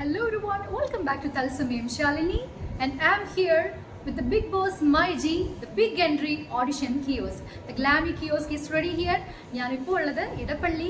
Hello everyone, welcome back to Talisamayam Shalini and I'm here with the big boss Maiji, the big entry audition kiosk. The glammy kiosk is ready here. ഞാനിപ്പോൾ ഉള്ളത് ഇടപ്പള്ളി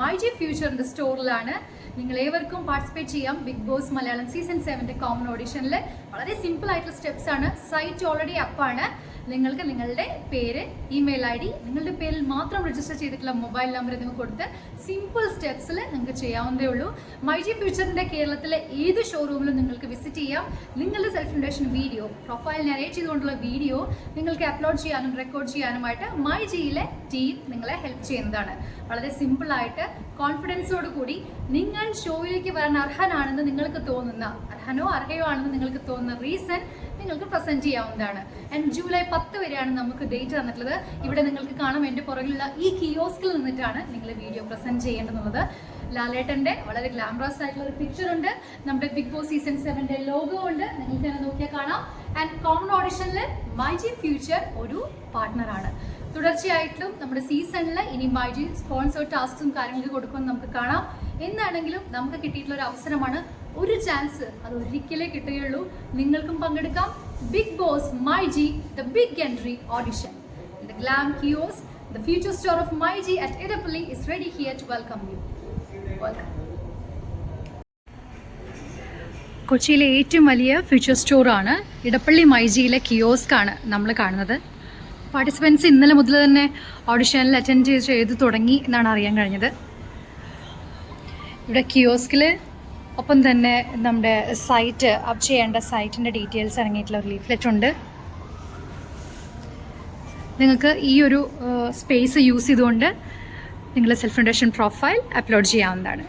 മൈജി ഫ്യൂച്ചറിന്റെ സ്റ്റോറിലാണ് നിങ്ങൾ ഏവർക്കും participate ചെയ്യാം Bigg Boss Malayalam season സെവന്റെ common ഓഡിഷനിൽ വളരെ simple ആയിട്ടുള്ള steps ആണ് സൈറ്റ് ഓൾറെഡി അപ്പാണ് നിങ്ങൾക്ക് നിങ്ങളുടെ പേര് ഇമെയിൽ ഐ ഡി നിങ്ങളുടെ പേരിൽ മാത്രം രജിസ്റ്റർ ചെയ്തിട്ടുള്ള മൊബൈൽ നമ്പർ നിങ്ങൾക്ക് കൊടുത്ത് സിമ്പിൾ സ്റ്റെപ്സിൽ നിങ്ങൾക്ക് ചെയ്യാവുന്നതേ ഉള്ളൂ. മൈജി ഫ്യൂച്ചറിന്റെ കേരളത്തിലെ ഏത് ഷോറൂമിലും നിങ്ങൾക്ക് വിസിറ്റ് ചെയ്യാം. നിങ്ങളുടെ self induction video profile narrate ചെയ്തുകൊണ്ടുള്ള വീഡിയോ നിങ്ങൾക്ക് അപ്ലോഡ് ചെയ്യാനും റെക്കോർഡ് ചെയ്യാനുമായിട്ട് മൈജിയിലെ ടീം നിങ്ങളെ ഹെൽപ്പ് ചെയ്യുന്നതാണ്. വളരെ സിമ്പിളായിട്ട് കോൺഫിഡൻസോട് കൂടി നിങ്ങൾ ഷോയിലേക്ക് വരാൻ അർഹനാണെന്ന് നിങ്ങൾക്ക് തോന്നുന്ന അർഹനോ അർഹയോ ആണെന്ന് നിങ്ങൾക്ക് തോന്നുന്ന റീസൺ നിങ്ങൾക്ക് പ്രസന്റ് ചെയ്യാവുന്നതാണ്. ആൻഡ് ജൂലൈ പത്ത് വരെയാണ് നമുക്ക് ഡേറ്റ് തന്നിട്ടുള്ളത്. ഇവിടെ നിങ്ങൾക്ക് കാണാം എന്റെ പുറകിലുള്ള ഈ കിയോസ്കിൽ നിന്നിട്ടാണ് നിങ്ങൾ വീഡിയോ പ്രസന്റ് ചെയ്യേണ്ടതുള്ളത്. ലാലേട്ടന്റെ വളരെ ഗ്ലാമറസ് ആയിട്ടുള്ള ഒരു പിക്ചർ ഉണ്ട്. നമ്മുടെ ബിഗ് ബോസ് സീസൺ സെവന്റെ ലോഗോ ഉണ്ട്. നിങ്ങൾക്ക് തന്നെ നോക്കിയാൽ കാണാം. ആൻഡ് കോമൺ ഓഡിഷനിൽ മൈജി ഫ്യൂച്ചർ ഒരു പാർട്ട്ണറാണ് തുടർച്ചയായിട്ടും നമ്മുടെ സീസണിൽ ഇനി മൈജി സ്പോൺസർ ടാസ്കും കാര്യങ്ങളൊക്കെ കൊടുക്കുമെന്ന് നമുക്ക് കാണാം. എന്താണെങ്കിലും നമുക്ക് കിട്ടിയിട്ടുള്ള ഒരു അവസരമാണ് ഒരു ചാൻസ് അത് ഒരിക്കലേ കിട്ടുകയുള്ളൂ. നിങ്ങൾക്കും പങ്കെടുക്കാം. Big Boss my G the big entry audition the glam kiosk the future store of my G at Edappally is ready here to welcome you welcome കൊച്ചിയിലെ ഏറ്റവും വലിയ ഫ്യൂച്ചർ സ്റ്റോറാണ് ഇടപ്പള്ളി മൈജിയിലെ കിയോസ്ക് ആണ് നമ്മൾ കാണുന്നത്. പാർട്ടിസിപ്പൻസ് ഇന്നലെ മുതൽ തന്നെ ഓഡിഷനിൽ അറ്റൻഡ് ചെയ്ത് തുടങ്ങി എന്നാണ് അറിയാൻ കഴിഞ്ഞത്. ഇവിടെ കിയോസ്കിൽ ഒപ്പം തന്നെ നമ്മുടെ സൈറ്റ് അപ് ചെയ്യേണ്ട സൈറ്റിന്റെ ഡീറ്റെയിൽസ് അടങ്ങിയിട്ടുള്ള ഒരു ലീഫ്ലെറ്റ് ഉണ്ട്. നിങ്ങൾക്ക് ഈ ഒരു സ്പേസ് യൂസ് ചെയ്തുകൊണ്ട് നിങ്ങളുടെ സെൽഫ് ഇൻഡക്ഷൻ പ്രൊഫൈൽ അപ്ലോഡ് ചെയ്യാവുന്നതാണ്.